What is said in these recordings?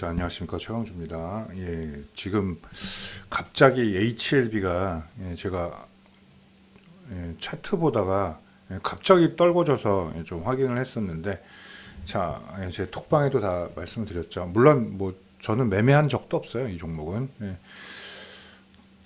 자, 안녕하십니까. 최강주입니다. 예, 지금 갑자기 HLB가 예, 제가 예, 차트 보다가 예, 갑자기 떨궈져서 예, 좀 확인을 했었는데 자, 예, 제 톡방에도 다 말씀을 드렸죠. 물론 뭐 저는 매매한 적도 없어요. 이 종목은. 예.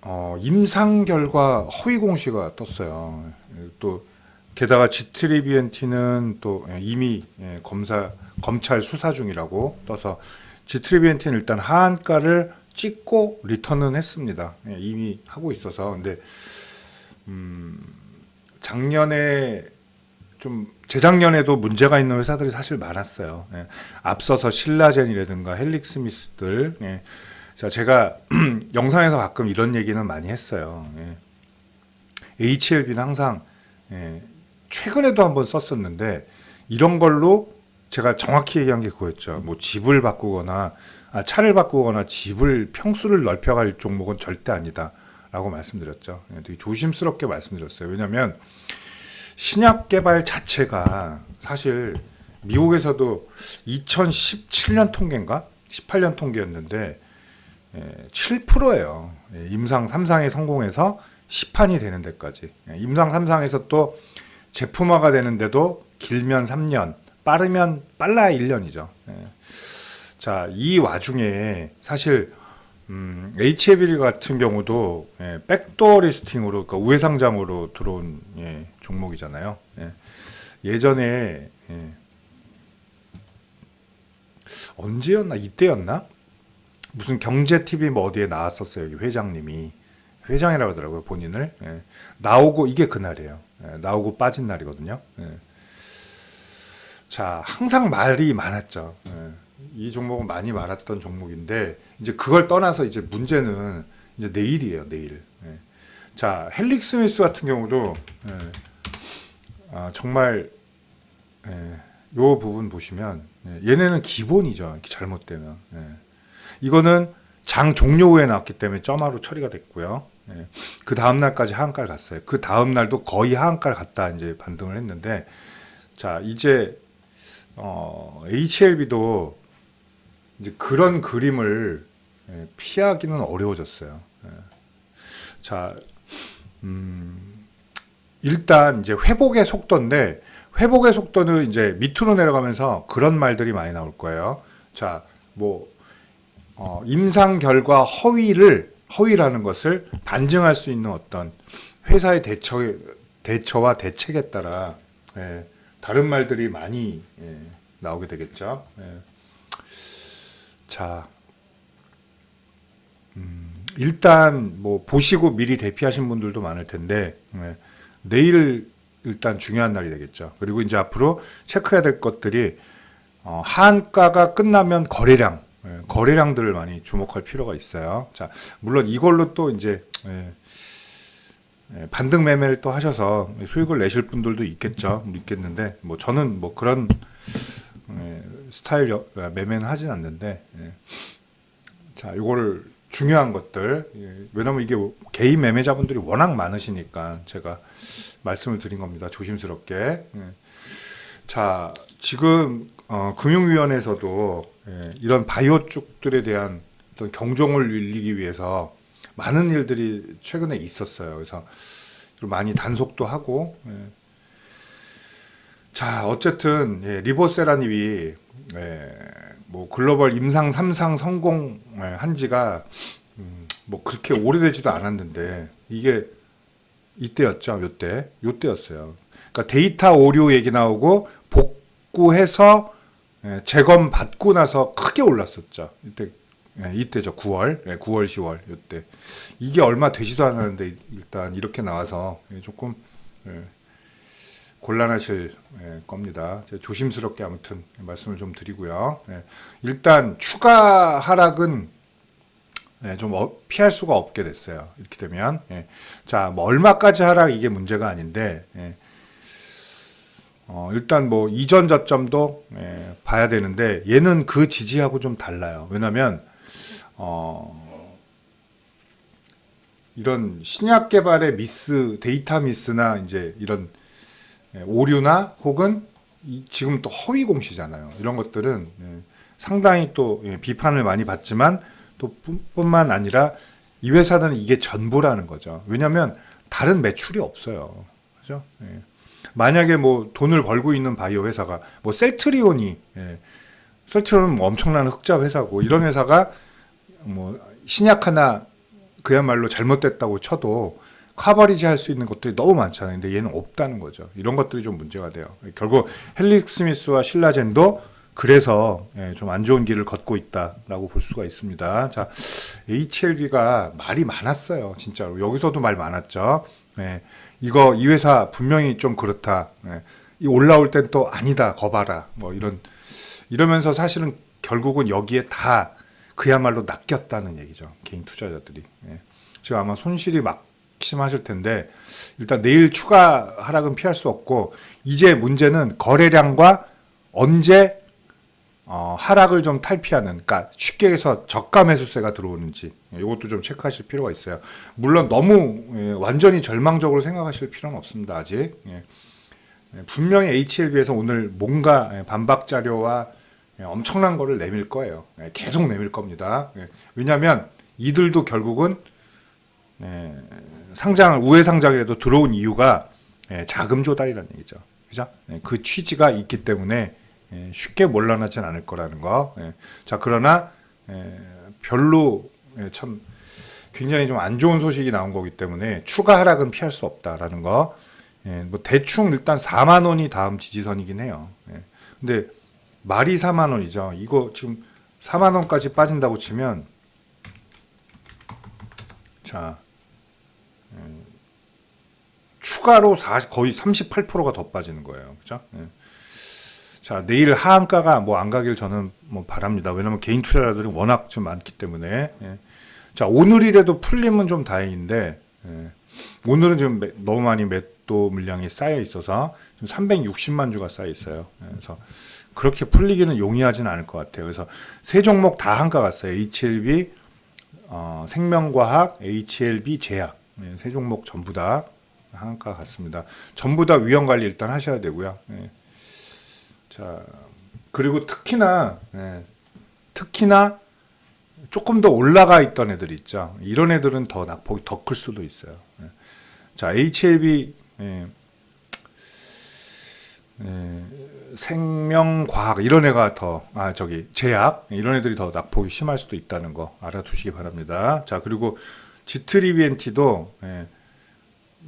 어, 임상 결과 허위 공시가 떴어요. 예, 또 게다가 지트리비엔티는 또 예, 이미 예, 검사 검찰 수사 중이라고 떠서 지트리비엔티는 일단 하한가를 찍고 리턴은 했습니다. 예, 이미 하고 있어서 근데 음, 작년에 좀 재작년에도 문제가 있는 회사들이 사실 많았어요. 예, 앞서서 신라젠이라든가 헬릭스미스들. 예. 자, 제가 영상에서 가끔 이런 얘기는 많이 했어요. 예. HLB는 항상 예, 최근에도 한번 썼었는데 이런 걸로 제가 정확히 얘기한 게 그거였죠. 뭐 집을 바꾸거나 아, 차를 바꾸거나 집을 평수를 넓혀갈 종목은 절대 아니다라고 말씀드렸죠. 예, 되게 조심스럽게 말씀드렸어요. 왜냐하면 신약 개발 자체가 사실 미국에서도 2017년 통계인가 18년 통계였는데 7%예요. 임상 3상에 성공해서 시판이 되는 데까지. 예, 임상 3상에서 또 제품화가 되는데도 길면 3년, 빠르면 빨라야 1년이죠. 자, 이 와중에 사실 음, HLB 같은 경우도 예, 백도어 리스팅으로 그러니까 우회 상장으로 들어온 예, 종목이잖아요. 예. 예전에 예. 언제였나 이때였나 무슨 경제 TV 뭐 어디에 나왔었어요. 여기 회장님이 회장이라고 하더라고요 본인을 예. 나오고 이게 그날이에요. 예, 나오고 빠진 날이거든요. 예. 자 항상 말이 많았죠. 예. 이 종목은 많이 말았던 종목인데 이제 그걸 떠나서 이제 문제는 이제 내일이에요 내일. 예. 자 헬릭 스미스 같은 경우도 예. 아, 정말 예, 요 부분 보시면 예, 얘네는 기본이죠 잘못되면 예. 이거는 장 종료 후에 나왔기 때문에 점화로 처리가 됐고요. 예. 그 다음 날까지 하한가를 갔어요. 그 다음 날도 거의 하한가를 갔다 이제 반등을 했는데 자 이제 어, HLB도 이제 그런 그림을 예, 피하기는 어려워졌어요. 예. 자, 음, 일단 이제 회복의 속도인데 회복의 속도는 이제 밑으로 내려가면서 그런 말들이 많이 나올 거예요. 자, 뭐 어, 임상 결과 허위를 허위라는 것을 반증할 수 있는 어떤 회사의 대처 대처와 대책에 따라 예, 다른 말들이 많이 예, 나오게 되겠죠. 예. 자, 음, 일단 뭐 보시고 미리 대피하신 분들도 많을 텐데 예, 내일 일단 중요한 날이 되겠죠. 그리고 이제 앞으로 체크해야 될 것들이 어, 한가가 끝나면 거래량, 예, 거래량들을 많이 주목할 필요가 있어요. 자, 물론 이걸로 또 이제 예, 예, 반등 매매를 또 하셔서 수익을 내실 분들도 있겠죠. 있겠는데 뭐 저는 뭐 그런 예, 스타일 여- 매매는 하진 않는데 예. 자, 요거를 중요한 것들 예, 왜냐면 이게 개인 매매자분들이 워낙 많으시니까 제가 말씀을 드린 겁니다. 조심스럽게. 예. 자, 지금 어, 금융위원회에서도 예, 이런 바이오 쪽들에 대한 어떤 경종을 울리기 위해서 많은 일들이 최근에 있었어요. 그래서 좀 많이 단속도 하고 예. 자, 어쨌든 예, 리보세라님이 예, 뭐 글로벌 임상 3상 성공 예, 한 지가 음, 뭐 그렇게 오래되지도 않았는데 이게 이때였죠. 요때. 요때였어요. 그러니까 데이터 오류 얘기 나오고 복구해서 예, 재검 받고 나서 크게 올랐었죠. 이때 예, 이때죠. 9월. 예, 9월 10월 요때. 이게 얼마 되지도 않았는데 일단 이렇게 나와서 예, 조금 예, 곤란하실 예, 겁니다. 조심스럽게 아무튼 말씀을 좀 드리고요. 예, 일단 추가 하락은 예, 좀 어- 피할 수가 없게 됐어요. 이렇게 되면 예. 자, 뭐 얼마까지 하락 이게 문제가 아닌데 예. 어, 일단 뭐 이전 저점도 예, 봐야 되는데 얘는 그 지지하고 좀 달라요. 왜냐면 어, 이런 신약 개발의 미스, 데이터 미스나 이제 이런 예, 오류나 혹은 이- 지금 또 허위 공시잖아요. 이런 것들은 예, 상당히 또 예, 비판을 많이 받지만 또 뿐- 뿐만 아니라 이 회사는 이게 전부라는 거죠. 왜냐하면 다른 매출이 없어요. 그죠? 예. 만약에 뭐 돈을 벌고 있는 바이오 회사가 뭐 셀트리온이 예. 셀트리온은 뭐 엄청난 흑자 회사고 이런 회사가 뭐 신약 하나 그야말로 잘못됐다고 쳐도 커버리지 할 수 있는 것들이 너무 많잖아요. 근데 얘는 없다는 거죠. 이런 것들이 좀 문제가 돼요. 결국 헬릭 스미스와 신라젠도 그래서 예, 좀안 좋은 길을 걷고 있다라고 볼 수가 있습니다. 자, HLB가 말이 많았어요. 진짜로. 여기서도 말 많았죠. 예, 이거 이 회사 분명히 좀 그렇다. 예, 이 올라올 땐 또 아니다. 거봐라. 뭐 이런 이러면서 사실은 결국은 여기에 다 그야말로 낚였다는 얘기죠. 개인 투자자들이. 예. 지금 아마 손실이 막심하실 텐데 일단 내일 추가 하락은 피할 수 없고 이제 문제는 거래량과 언제 어, 하락을 좀 탈피하는, 그러니까 쉽게 해서 저가 매수세가 들어오는지 이것도 좀 체크하실 필요가 있어요. 물론 너무 예, 완전히 절망적으로 생각하실 필요는 없습니다. 아직 예. 예, 분명히 HLB에서 오늘 뭔가 예, 반박 자료와 예, 엄청난 거를 내밀 거예요. 예, 계속 내밀 겁니다. 예, 왜냐하면 이들도 결국은 예, 상장을 우회 상장이라도 들어온 이유가 예, 자금 조달이라는 얘기죠. 그죠? 예, 그 취지가 있기 때문에 예, 쉽게 몰라나진 않을 거라는 거. 예. 자 그러나 예, 별로 예, 참 굉장히 좀 안 좋은 소식이 나온 거기 때문에 추가 하락은 피할 수 없다라는 거. 예, 뭐 대충 일단 4만 원이 다음 지지선이긴 해요. 예. 근데 말이 4만 원이죠. 이거 지금 4만 원까지 빠진다고 치면 자 음, 추가로 40, 거의 38%가 더 빠지는 거예요. 그죠? 예. 자, 내일 하한가가 뭐 안 가길 저는 뭐 바랍니다. 왜냐면 개인 투자자들이 워낙 좀 많기 때문에. 예. 자, 오늘이라도 풀리면 좀 다행인데, 예. 오늘은 지금 매- 너무 많이 매 도 물량이 쌓여 있어서 지금 360만 주가 쌓여 있어요. 예, 그래서 그렇게 풀리기는 용이하진 않을 것 같아요. 그래서 세 종목 다 한가 갔어요. HLB, 어, 생명과학, HLB, 제약. 예, 세 종목 전부 다 한가 갔습니다. 전부 다 위험 관리 일단 하셔야 되고요. 예. 자, 그리고 특히나, 예, 특히나 조금 더 올라가 있던 애들 있죠. 이런 애들은 더 낙폭이 더 클 수도 있어요. 예. 자, HLB, 예, 예, 생명과학 이런 애가 더, 아, 저기, 제약 이런 애들이 더 낙폭이 심할 수도 있다는 거 알아두시기 바랍니다. 자, 그리고 지트리비엔티도 예,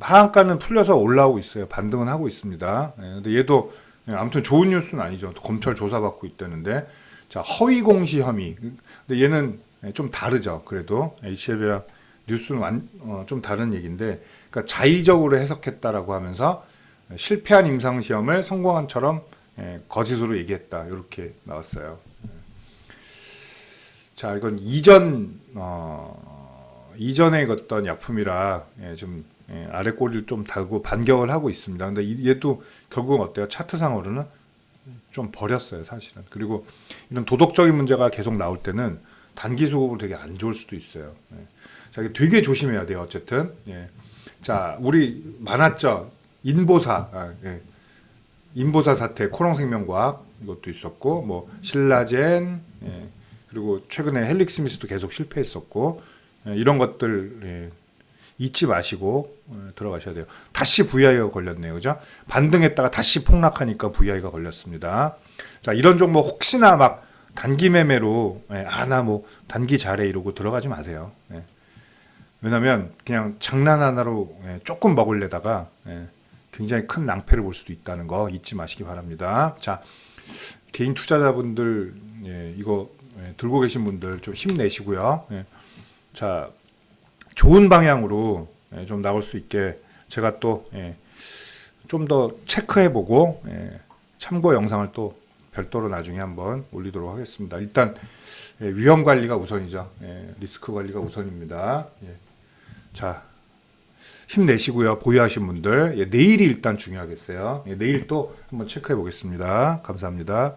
하한가는 풀려서 올라오고 있어요. 반등은 하고 있습니다. 예, 근데 얘도 예, 아무튼 좋은 뉴스는 아니죠. 검찰 조사받고 있다는데. 자, 허위 공시 혐의. 근데 얘는 예, 좀 다르죠. 그래도 HLB랑 뉴스는 완, 어, 좀 다른 얘기인데, 그러니까 자의적으로 해석했다라고 하면서 실패한 임상 시험을 성공한처럼 예, 거짓으로 얘기했다. 이렇게 나왔어요. 예. 자, 이건 이전 어, 이전에 어떤 약품이라 예, 좀 예, 아래 꼬리를 좀 달고 반격을 하고 있습니다. 근데 이- 얘도 결국은 어때요? 차트상으로는 좀 버렸어요, 사실은. 그리고 이런 도덕적인 문제가 계속 나올 때는 단기 수급으로 되게 안 좋을 수도 있어요. 예. 자, 이게 되게 조심해야 돼요, 어쨌든. 예. 자, 우리 많았죠. 인보사, 아, 예. 인보사 사태, 코롱생명과학 이것도 있었고, 뭐 신라젠, 예. 그리고 최근에 헬릭 스미스도 계속 실패했었고, 예, 이런 것들 예. 잊지 마시고 어, 들어가셔야 돼요. 다시 VI가 걸렸네요. 그죠? 반등했다가 다시 폭락하니까 VI가 걸렸습니다. 자, 이런 종목 혹시나 막 단기 매매로 아나 뭐 단기 잘해 이러고 들어가지 마세요. 예. 왜냐면 그냥 장난 하나로 예, 조금 먹으려다가 예, 굉장히 큰 낭패를 볼 수도 있다는 거 잊지 마시기 바랍니다. 자, 개인 투자자분들 예, 이거 예, 들고 계신 분들 좀 힘내시고요. 예. 자, 좋은 방향으로 예, 좀 나올 수 있게 제가 또 좀 더 체크해보고 예, 참고 영상을 또 별도로 나중에 한번 올리도록 하겠습니다. 일단 예, 위험 관리가 우선이죠. 예, 리스크 관리가 우선입니다. 예. 자 힘내시고요. 보유하신 분들 예, 내일이 일단 중요하겠어요. 예, 내일 또 한번 체크해 보겠습니다. 감사합니다.